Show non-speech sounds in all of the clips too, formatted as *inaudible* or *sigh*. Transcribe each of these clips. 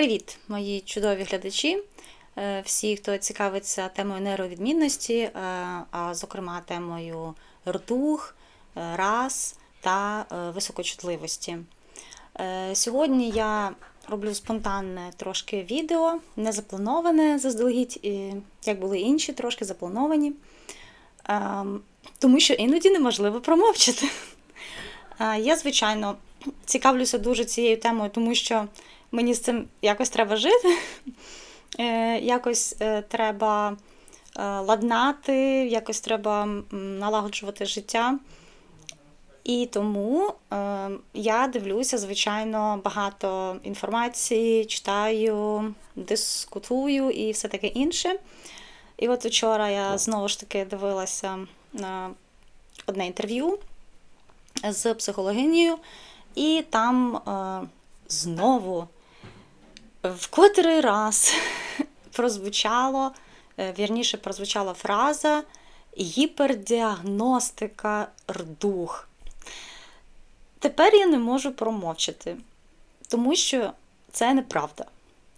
Привіт, мої чудові глядачі, е, всі, хто цікавиться темою нейровідмінності, е, а зокрема темою ртух, е, рас та високочутливості. Сьогодні я роблю спонтанне трошки відео, не заплановане заздалегідь, як були інші, трошки заплановані, Е, тому що іноді неможливо промовчати. Я, звичайно, цікавлюся дуже цією темою, тому що мені з цим якось треба жити, *laughs* Е, якось е, треба е, ладнати, якось треба налагоджувати життя. І тому е, я дивлюся, звичайно, багато інформації, читаю, дискутую і все таке інше. І от вчора я знову ж таки дивилася на одне інтерв'ю з психологинею, і там е, знову в котрий раз *laughs* прозвучало, е, вірніше, прозвучала фраза гіпердіагностика рдух. Тепер я не можу промовчати, тому що це неправда.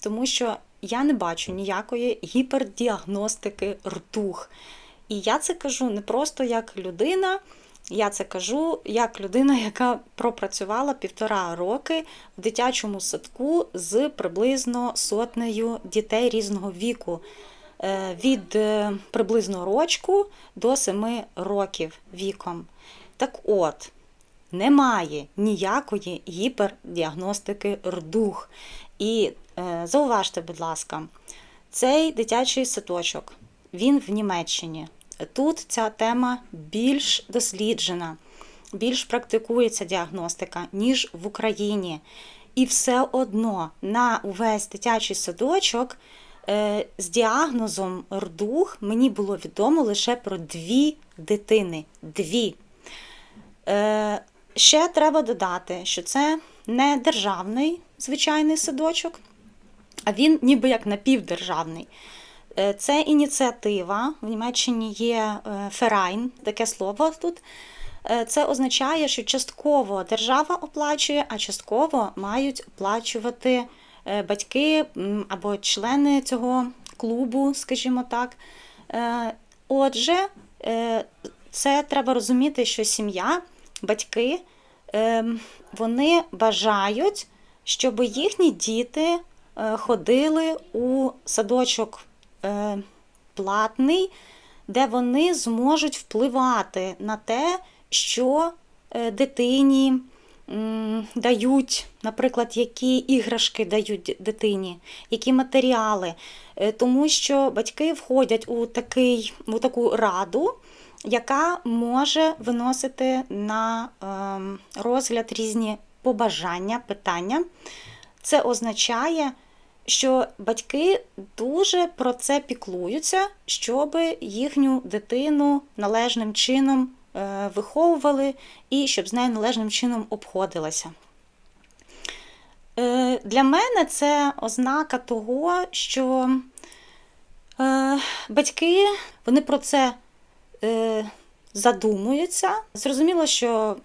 Тому що я не бачу ніякої гіпердіагностики ртух. І я це кажу не просто як людина, я це кажу як людина, яка пропрацювала півтора роки в дитячому садку з приблизно сотнею дітей різного віку. Е, Від е, приблизно рочку до семи років віком. Так от, немає ніякої гіпердіагностики рдух. І е, зауважте, будь ласка, цей дитячий садочок, він в Німеччині. Тут ця тема більш досліджена, більш практикується діагностика, ніж в Україні. І все одно на увесь дитячий садочок е, з діагнозом рдух мені було відомо лише про дві дитини. Дві. Е, ще треба додати, що це не державний звичайний садочок, а він ніби як напівдержавний. Е, Це ініціатива. В Німеччині є Ферайн, таке слово тут. Е, Це означає, що частково держава оплачує, а частково мають оплачувати е, батьки або члени цього клубу, скажімо так. Отже, це треба розуміти, що сім'я, батьки, е, вони бажають, щоб їхні діти ходили у садочок е, платний, де вони зможуть впливати на те, що е, дитині дають, наприклад, які іграшки дають дитині, які матеріали. Е, Тому що батьки входять у, такий, у таку раду, яка може виносити на ем, розгляд різні побажання, питання. Це означає, що батьки дуже про це піклуються, щоб їхню дитину належним чином е, виховували і щоб з нею належним чином обходилися. Е, Для мене це ознака того, що е, батьки вони про це задумуються. Зрозуміло, що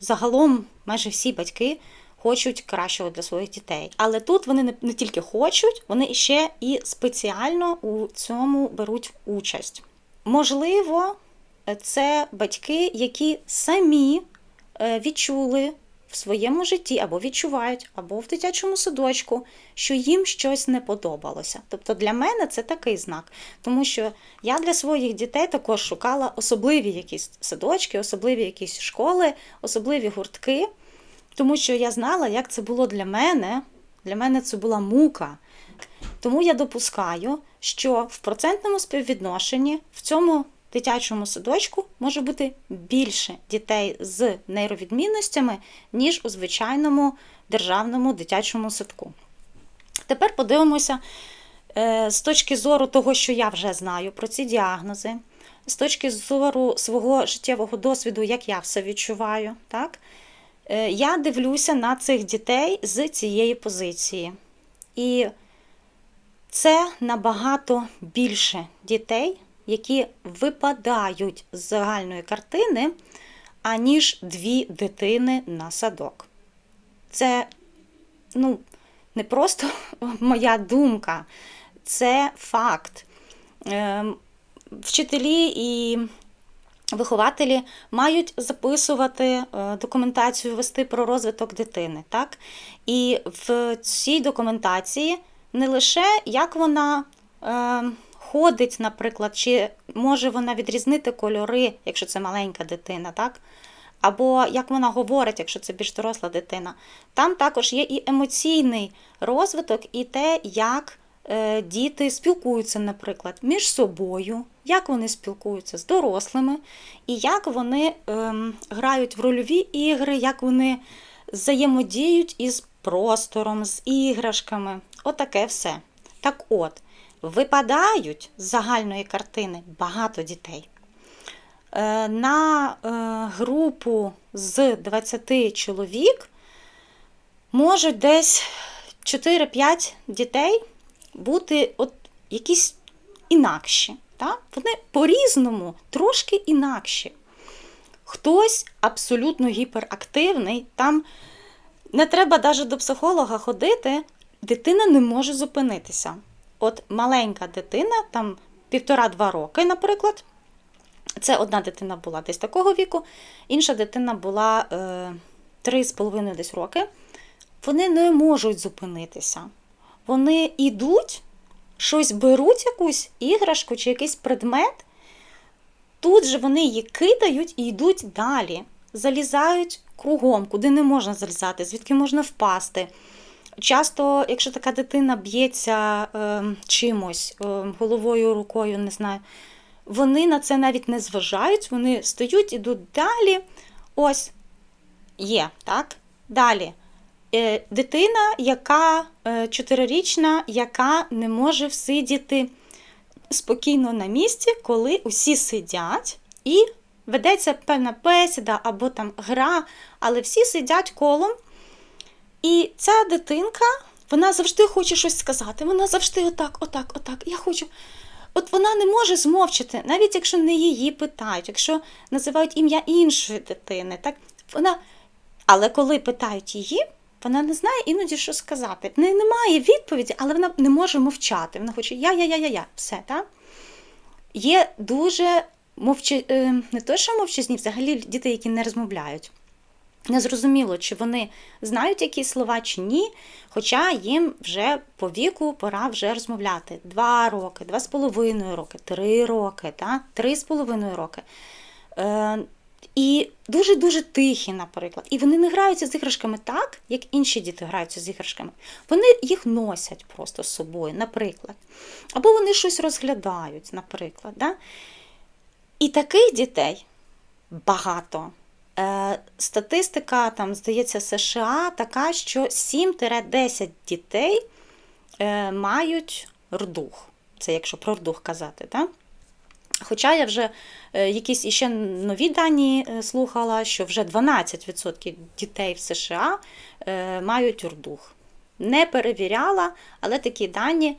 загалом майже всі батьки хочуть кращого для своїх дітей. Але тут вони не, не тільки хочуть, вони ще і спеціально у цьому беруть участь. Можливо, це батьки, які самі е, відчули в своєму житті або відчувають, або в дитячому садочку, що їм щось не подобалося. Тобто для мене це такий знак, тому що я для своїх дітей також шукала особливі якісь садочки, особливі якісь школи, особливі гуртки, тому що я знала, як це було для мене. Для мене це була мука. Тому я допускаю, що в процентному співвідношенні в цьому дитячому садочку може бути більше дітей з нейровідмінностями, ніж у звичайному державному дитячому садку. Тепер подивимося е, з точки зору того, що я вже знаю про ці діагнози, з точки зору свого життєвого досвіду, як я все відчуваю. Так? Е, Я дивлюся на цих дітей з цієї позиції. І це набагато більше дітей, які випадають з загальної картини, аніж дві дитини на садок. Це, ну, не просто *laughs* моя думка, це факт. Ем, вчителі і вихователі мають записувати е, документацію, вести про розвиток дитини. Так? І в цій документації не лише як вона е, ходить, наприклад, чи може вона відрізнити кольори, якщо це маленька дитина, так? або як вона говорить, якщо це більш доросла дитина. Там також є і емоційний розвиток, і те, як діти спілкуються, наприклад, між собою, як вони спілкуються з дорослими, і як вони ем, грають в рольові ігри, як вони взаємодіють із простором, з іграшками. Отаке все. Так от, випадають з загальної картини багато дітей. Е, на е, групу з 20 чоловік можуть десь 4-5 дітей бути от якісь інакші. Так? Вони по-різному, трошки інакші. Хтось абсолютно гіперактивний, там не треба навіть до психолога ходити, дитина не може зупинитися. От маленька дитина, там півтора-два роки, наприклад. Це одна дитина була десь такого віку, інша дитина була е, 3,5 десь роки. Вони не можуть зупинитися. Вони йдуть, щось беруть, якусь іграшку чи якийсь предмет. Тут же вони її кидають і йдуть далі, залізають кругом, куди не можна залізати, звідки можна впасти. Часто, якщо така дитина б'ється е, чимось, е, головою, рукою, не знаю вони на це навіть не зважають, вони стоять, ідуть далі. Ось є, так? Далі. Е, дитина, яка е, чотирирічна, яка не може всидіти спокійно на місці, коли усі сидять, і ведеться певна бесіда або там гра, але всі сидять колом. І ця дитинка, вона завжди хоче щось сказати. Вона завжди отак, отак, отак. Я хочу. От вона не може змовчати, навіть якщо не її питають, якщо називають ім'я іншої дитини, так вона. Але коли питають її, вона не знає іноді, що сказати. В неї немає відповіді, але вона не може мовчати. Вона хоче я-я-я-я-я, все, так? Є дуже мовчи... Е, не то, що мовчазні, взагалі діти, які не розмовляють. Незрозуміло, чи вони знають які слова, чи ні, хоча їм вже по віку пора вже розмовляти. Два роки, два з половиною роки, три роки, та? три з половиною роки. Е, І дуже-дуже тихі, наприклад. І вони не граються з іграшками так, як інші діти граються з іграшками. Вони їх носять просто з собою, наприклад. Або вони щось розглядають, наприклад. Да? І таких дітей багато. Е, статистика, там, здається, США така, що 7-10 дітей е, мають рдух. Це якщо про рдух казати. Так? Хоча я вже е, якісь іще нові дані слухала, що вже 12% дітей в США мають рдух. Не перевіряла, але такі дані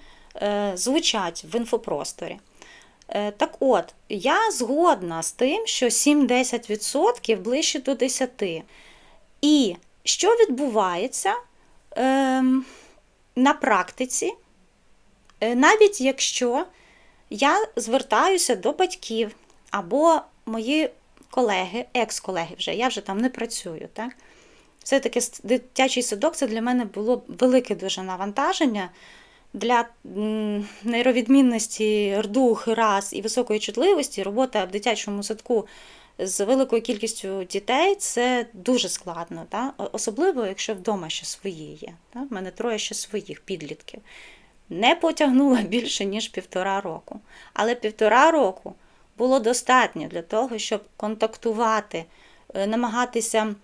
звучать в інфопросторі. Е, так от, я згодна з тим, що 7-10% ближче до 10%. І що відбувається е, на практиці, е, навіть якщо я звертаюся до батьків або мої колеги, екс-колеги вже, я вже там не працюю. так? Все-таки дитячий садок це для мене було велике дуже навантаження для нейровідмінності рдух, раз і високої чутливості робота в дитячому садку з великою кількістю дітей це дуже складно. Да? Особливо, якщо вдома ще свої є. Да? В мене троє ще своїх підлітків. Не потягнула *laughs* більше, ніж півтора року. Але півтора року було достатньо для того, щоб контактувати, е, намагатися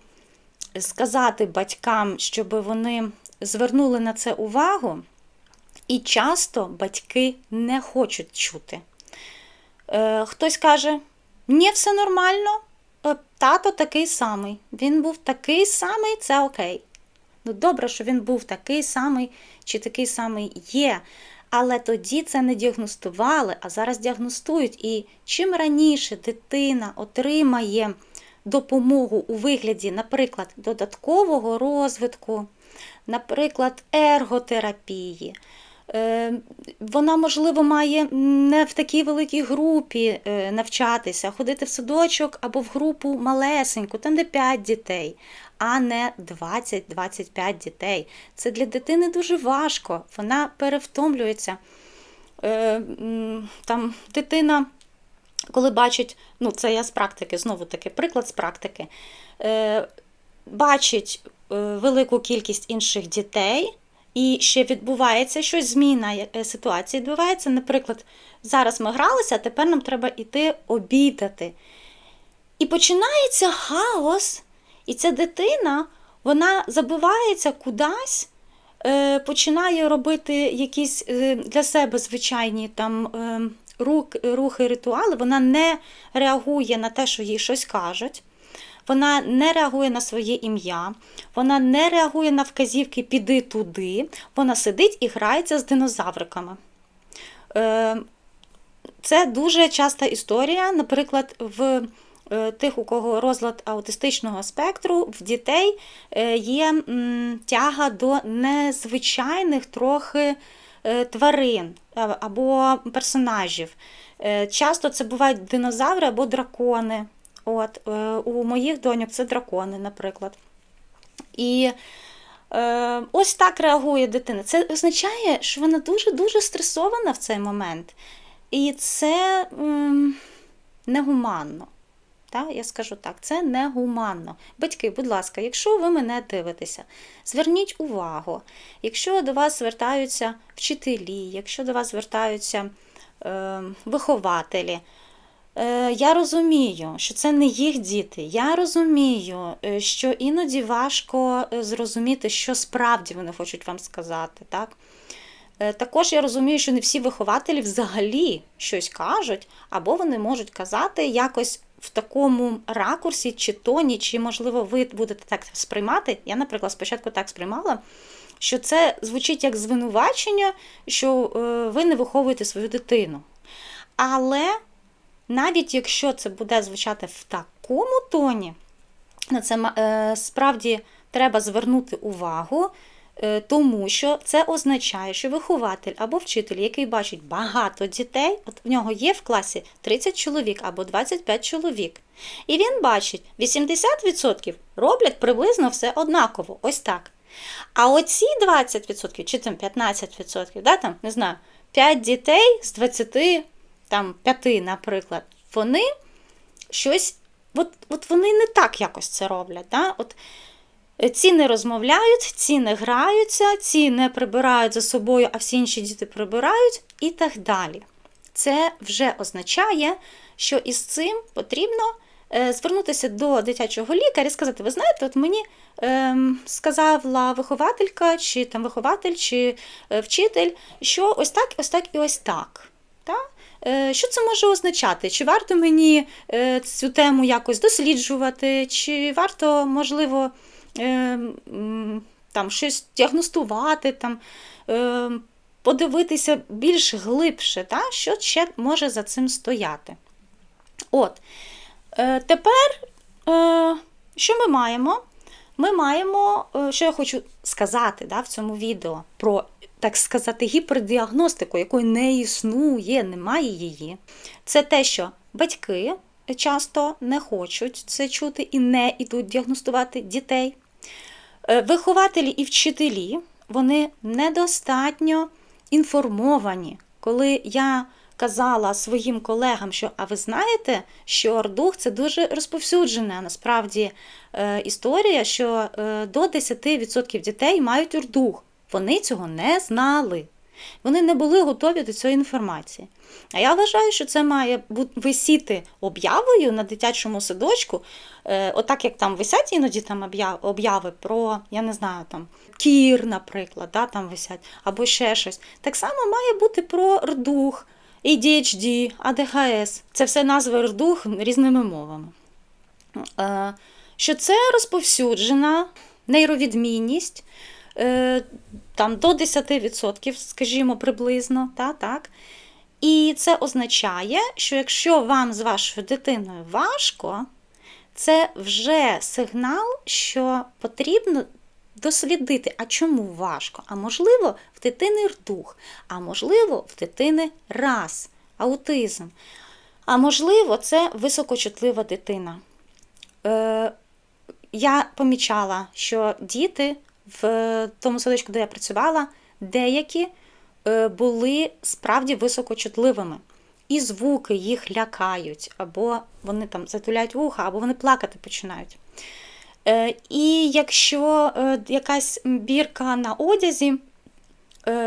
сказати батькам, щоб вони звернули на це увагу. І часто батьки не хочуть чути. Е, Хтось каже, ні, все нормально, е, тато такий самий. Він був такий самий, це окей. Ну, добре, що він був такий самий чи такий самий є. Але тоді це не діагностували, а зараз діагностують. І чим раніше дитина отримає допомогу у вигляді, наприклад, додаткового розвитку, наприклад, ерготерапії. Е, Вона, можливо, має не в такій великій групі е, навчатися, ходити в садочок або в групу малесеньку, там де 5 дітей, а не 20-25 дітей. Це для дитини дуже важко, вона перевтомлюється. Е, Там дитина, коли бачить, ну це я з практики, знову таки, приклад з практики, е, бачить е, велику кількість інших дітей. І ще відбувається щось, зміна е, ситуації відбувається. Наприклад, зараз ми гралися, а тепер нам треба йти обідати. І починається хаос, і ця дитина вона забивається кудись, е, починає робити якісь е, для себе звичайні там е, рух, рухи, ритуали. Вона не реагує на те, що їй щось кажуть. Вона не реагує на своє ім'я, вона не реагує на вказівки піди туди, вона сидить і грається з динозавриками. Це дуже часта історія, наприклад, в тих, у кого розлад аутистичного спектру, в дітей е, є тяга до незвичайних трохи тварин або персонажів. Часто це бувають динозаври або дракони. От, е, У моїх доньок це дракони, наприклад. І е, ось так реагує дитина. Це означає, що вона дуже-дуже стресована в цей момент. І це е, негуманно. Так, я скажу так, це негуманно. Батьки, будь ласка, якщо ви мене дивитеся, зверніть увагу, якщо до вас звертаються вчителі, якщо до вас звертаються е, вихователі, Е, я розумію, що це не їх діти. Я розумію, е, що іноді важко е, зрозуміти, що справді вони хочуть вам сказати. Так? Також я розумію, що не всі вихователі взагалі щось кажуть, або вони можуть казати якось в такому ракурсі, чи тоні, чи, можливо, ви будете так сприймати. Я, наприклад, спочатку так сприймала, що це звучить як звинувачення, що ви не виховуєте свою дитину. Але навіть якщо це буде звучати в такому тоні, на це е, справді треба звернути увагу, е, тому що це означає, що вихователь або вчитель, який бачить багато дітей, от в нього є в класі 30 чоловік або 25 чоловік. І він бачить, 80% роблять приблизно все однаково, ось так. А оці 20% чи там 15%, да, там, не знаю, 5 дітей з 20 там наприклад, вони щось, от от вони не так якось це роблять. Да? От е, Ці не розмовляють, ці не граються, ці не прибирають за собою, а всі інші діти прибирають і так далі. Це вже означає, що із цим потрібно е, звернутися до дитячого лікаря і сказати: ви знаєте, от мені ем, сказала вихователька, чи там вихователь, чи е, вчитель, що ось так, ось так і ось так. Так? Е, що це може означати? Чи варто мені е, цю тему якось досліджувати, чи варто, можливо, е, там щось діагностувати, там, подивитися більш глибше, та? що ще може за цим стояти? От. Тепер, що ми маємо? Ми маємо, що я хочу сказати да, в цьому відео про так сказати, гіпердіагностику, якої не існує, немає її. Це те, що батьки часто не хочуть це чути і не йдуть діагностувати дітей. Е, вихователі і вчителі вони недостатньо інформовані. Коли я казала своїм колегам, що а ви знаєте, що ордух це дуже розповсюджена насправді е, історія, що е, до 10% дітей мають урдух. Вони цього не знали. Вони не були готові до цієї інформації. А я вважаю, що це має висіти об'явою на дитячому садочку, е, отак як там висять іноді там об'яви про, я не знаю, там кір, наприклад, да, там висять, або ще щось. Так само має бути про рдух, ADHD, АДГС. Це все назви рдух різними мовами. Е, що це розповсюджена нейровідмінність. Там до 10%, скажімо, приблизно. Та, так. І це означає, що якщо вам з вашою дитиною важко, це вже сигнал, що потрібно дослідити, а чому важко? А можливо, в дитини рдух, а можливо, в дитини раз, аутизм. А можливо, це високочутлива дитина. Е, Я помічала, що діти в тому садочку, де я працювала, деякі е, були справді високочутливими. І звуки їх лякають, або вони там затуляють вуха, або вони плакати починають. Е, І якщо е, якась бірка на одязі,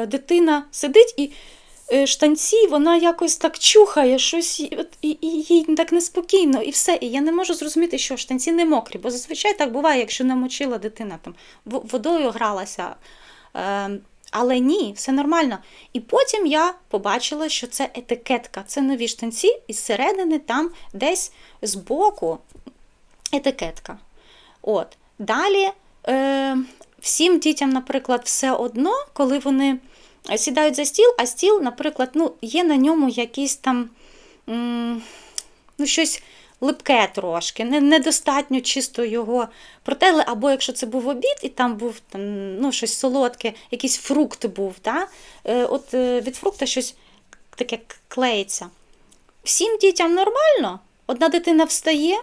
дитина сидить і штанці, вона якось так чухає щось, і, і, і їй так неспокійно, і все. І я не можу зрозуміти, що штанці не мокрі, бо зазвичай так буває, якщо намочила дитина там водою гралася. Е, але ні, все нормально. І потім я побачила, що це етикетка, це нові штанці, і зсередини там десь збоку етикетка. От. Далі е, всім дітям, наприклад, все одно, коли вони сідають за стіл, а стіл, наприклад, ну, є на ньому якісь там ну, щось липке трошки, недостатньо чисто його протерли, або якщо це був обід, і там був там, ну, щось солодке, якийсь фрукт був. Да? Е, от е, від фрукта щось таке клеїться. Всім дітям нормально, одна дитина встає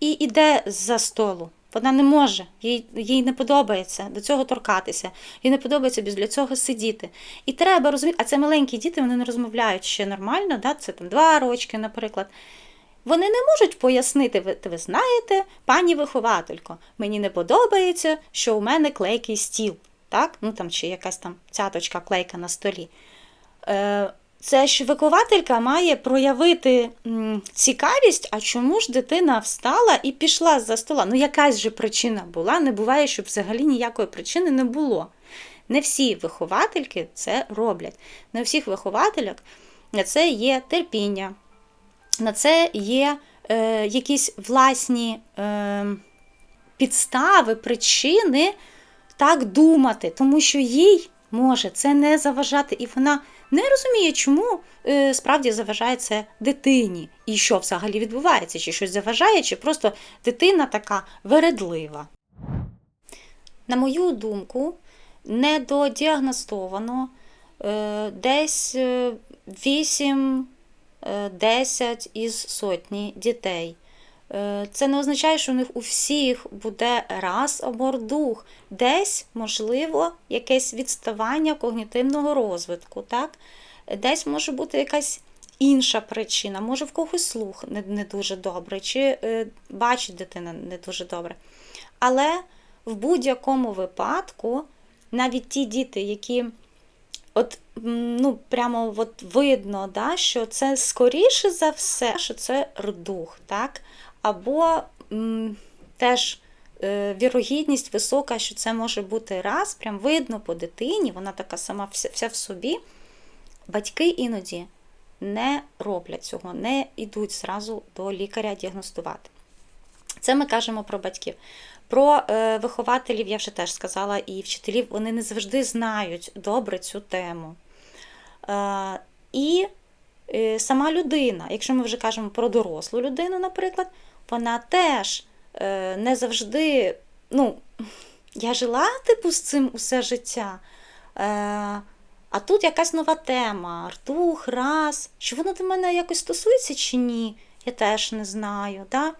і йде за столу. Вона не може, їй, їй не подобається до цього торкатися, їй не подобається для цього сидіти. І треба розуміти, а це маленькі діти, вони не розмовляють ще нормально, да? це там два рочки, наприклад. Вони не можуть пояснити, ви, ви знаєте, пані вихователько, мені не подобається, що у мене клейкий стіл, так? Ну там чи якась там цяточка клейка на столі. Е, це ж вихователька має проявити цікавість, а чому ж дитина встала і пішла за стола? Ну, якась же причина була. Не буває, щоб взагалі ніякої причини не було. Не всі виховательки це роблять. Не у всіх вихователях на це є терпіння, на це є е, якісь власні е, підстави, причини так думати, тому що їй може це не заважати, і вона не розуміє, чому е, справді заважає це дитині, і що взагалі відбувається, чи щось заважає, чи просто дитина така вередлива. На мою думку, недодіагностовано е, десь е, 8-10 із сотні дітей. Е, Це не означає, що у них у всіх буде раз або дух. Десь, можливо, якесь відставання когнітивного розвитку. Так? Десь може бути якась інша причина, може в когось слух не, не дуже добре, чи е, бачить дитина не дуже добре. Але в будь-якому випадку, навіть ті діти, які от, ну, прямо от видно, да, що це скоріше за все, що це рдух, так? Або м, теж е, вірогідність висока, що це може бути раз, прям видно по дитині, вона така сама вся, вся в собі. Батьки іноді не роблять цього, не йдуть зразу до лікаря діагностувати. Це ми кажемо про батьків. Про е, вихователів я вже теж сказала, і вчителів вони не завжди знають добре цю тему. Е, і е, сама людина, якщо ми вже кажемо про дорослу людину, наприклад, вона теж е, не завжди, ну, я жила типу з цим усе життя. Е, а тут якась нова тема, ртух, раз. Чи воно до мене якось стосується чи ні? Я теж не знаю. Да?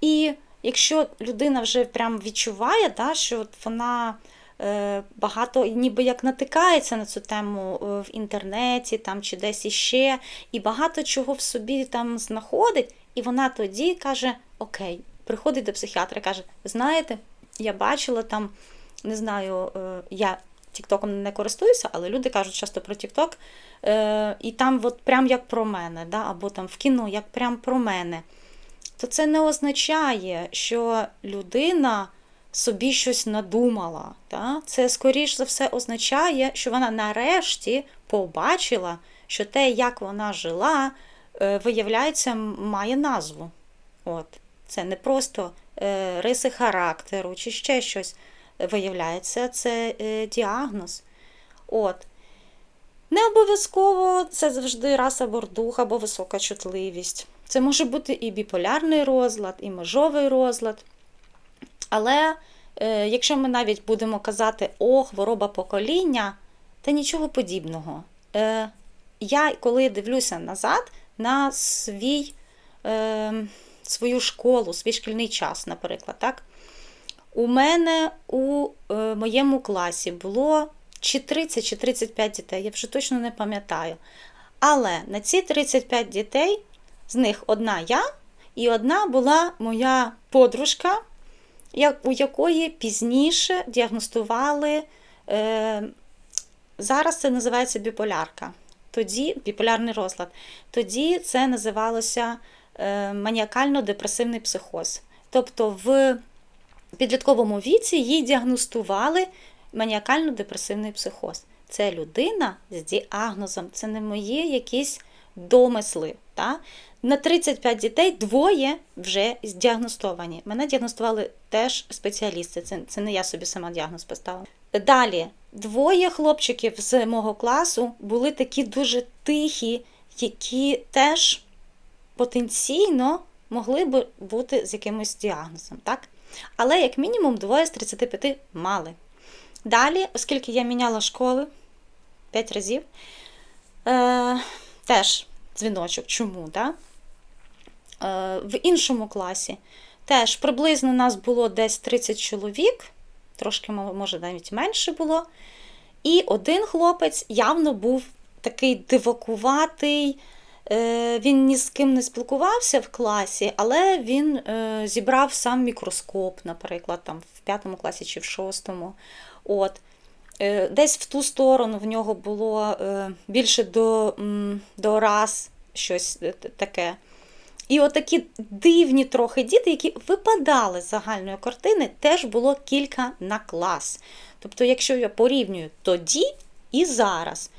І якщо людина вже прям відчуває, да, що вона е, багато ніби як натикається на цю тему е, в інтернеті там, чи десь іще, і багато чого в собі там знаходить, і вона тоді каже: Окей, приходить до психіатра каже: знаєте, я бачила там, не знаю, е, я Тіктоком не користуюся, але люди кажуть часто про Тікток, е, і там от прям як про мене, да, або там в кіно як прям про мене. То це не означає, що людина собі щось надумала. Да? Це, скоріш за все, означає, що вона нарешті побачила, що те, як вона жила, виявляється, має назву. От. Це не просто е, риси характеру чи ще щось. Виявляється, це е, діагноз. От. Не обов'язково це завжди раса бордух або висока чутливість. Це може бути і біполярний розлад, і межовий розлад. Але Е, Якщо ми навіть будемо казати о, хвороба покоління, та нічого подібного. Е, Я, коли дивлюся назад на свій, е, свою школу, свій шкільний час, наприклад, так? у мене у е, моєму класі було чи 30, чи 35 дітей, я вже точно не пам'ятаю. Але на ці 35 дітей, з них одна я, і одна була моя подружка, у якої пізніше діагностували. Е, зараз це називається біполярка. Тоді біполярний розлад. Тоді це називалося е, маніакально-депресивний психоз. Тобто в підлітковому віці їй діагностували маніакально-депресивний психоз. Це людина з діагнозом, це не мої якісь домисли. Та? На 35 дітей двоє вже діагностовані. Мене діагностували теж спеціалісти. Це, це не я собі сама діагноз поставила. Далі, двоє хлопчиків з мого класу були такі дуже тихі, які теж потенційно могли б бути з якимось діагнозом. Так? Але, як мінімум, двоє з 35 мали. Далі, оскільки я міняла школи 5 разів, е, теж дзвіночок. Чому? Да? Е, в іншому класі теж приблизно нас було десь 30 чоловік, трошки, може, навіть менше було. І один хлопець явно був такий дивакуватий, е, він ні з ким не спілкувався в класі, але він е, зібрав сам мікроскоп, наприклад, там в п'ятому класі чи в шостому. От. Е, Десь в ту сторону в нього було більше до, до раз щось таке. І отакі дивні трохи діти, які випадали з загальної картини, теж було кілька на клас. Тобто, якщо я порівнюю тоді і зараз,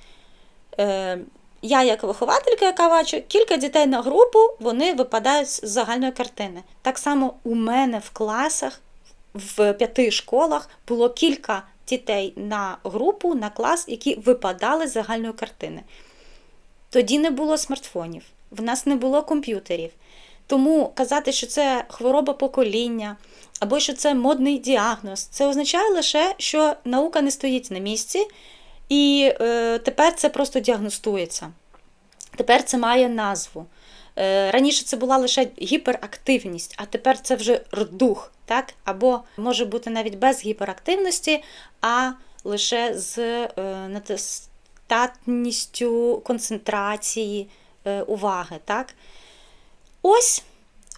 е, я як вихователька, яка бачу, кілька дітей на групу, вони випадають з загальної картини. Так само у мене в класах, в п'яти школах було кілька дітей на групу, на клас, які випадали з загальної картини. Тоді не було смартфонів, в нас не було комп'ютерів. Тому казати, що це хвороба покоління або що це модний діагноз, це означає лише, що наука не стоїть на місці, і е, тепер це просто діагностується. Тепер це має назву. Е, Раніше це була лише гіперактивність, а тепер це вже рдух, так? або може бути навіть без гіперактивності, а лише з е, недостатністю концентрації уваги. Так? Ось,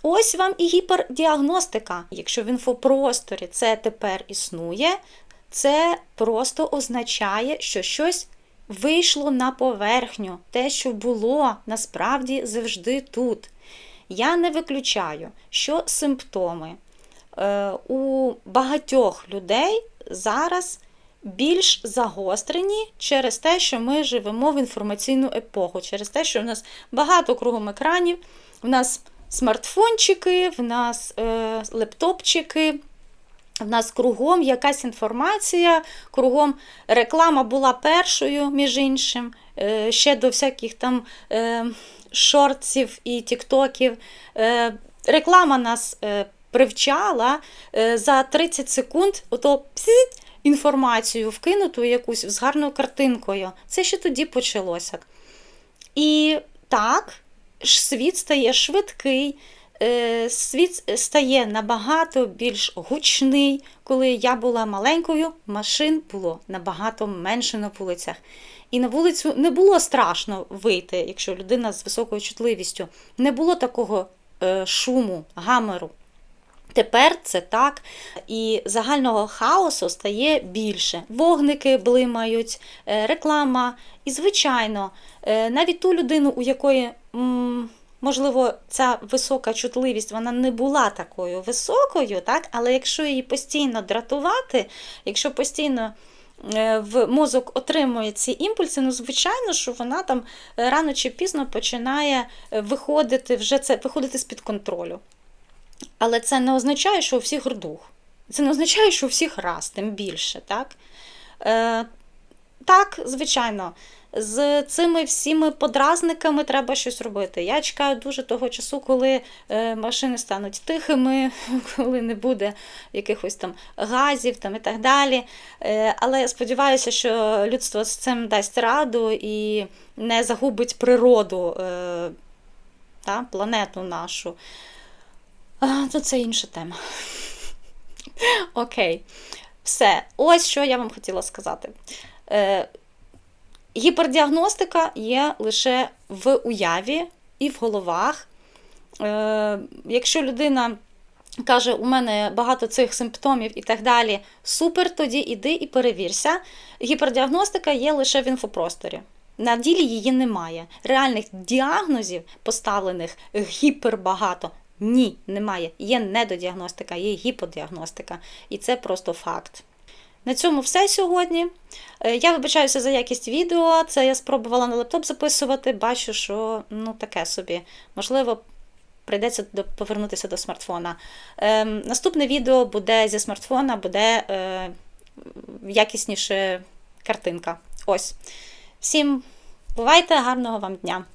ось вам і гіпердіагностика. Якщо в інфопросторі це тепер існує, це просто означає, що щось вийшло на поверхню, те, що було насправді завжди тут. Я не виключаю, що симптоми е, у багатьох людей зараз більш загострені через те, що ми живемо в інформаційну епоху, через те, що в нас багато кругом екранів, в нас смартфончики, в нас е, лептопчики. В нас кругом якась інформація, кругом реклама була першою, між іншим, е, ще до всяких там е, шортсів і тіктоків. Е, Реклама нас привчала за 30 секунд ото псить, інформацію вкинуту якусь з гарною картинкою. Це ще тоді почалося. І так, світ стає швидкий. Е, Світ стає набагато більш гучний. Коли я була маленькою, машин було набагато менше на вулицях. І на вулицю не було страшно вийти, якщо людина з високою чутливістю. Не було такого е, шуму, гамеру. Тепер це так, і загального хаосу стає більше. Вогники блимають, е, реклама. І, звичайно, е, навіть ту людину, у якої. Можливо, ця висока чутливість вона не була такою високою, так? але якщо її постійно дратувати, якщо постійно е, в мозок отримує ці імпульси, ну, звичайно, що вона там рано чи пізно починає виходити вже це виходити з-під контролю. Але це не означає, що у всіх рдух. Це не означає, що у всіх раз, тим більше. так? Е, так, звичайно, з цими всіми подразниками треба щось робити. Я чекаю дуже того часу, коли е, машини стануть тихими, *laughs* коли не буде якихось там газів там, і так далі. Е, але я сподіваюся, що людство з цим дасть раду і не загубить природу, е, та, планету нашу. А, то це інша тема. Окей. Все, ось що я вам хотіла сказати. Е, гіпердіагностика є лише в уяві і в головах. Е, якщо людина каже, у мене багато цих симптомів і так далі, супер, тоді іди і перевірся. Гіпердіагностика є лише в інфопросторі. На ділі її немає. Реальних діагнозів, поставлених гіпербагато, ні, немає. Є недодіагностика, є гіподіагностика. І це просто факт. На цьому все сьогодні. Е, Я вибачаюся за якість відео. Це я спробувала на лептоп записувати. Бачу, що ну таке собі. Можливо, прийдеться повернутися до смартфона. Ем, наступне відео буде зі смартфона, буде е, якісніше картинка. Ось. Всім бувайте, гарного вам дня!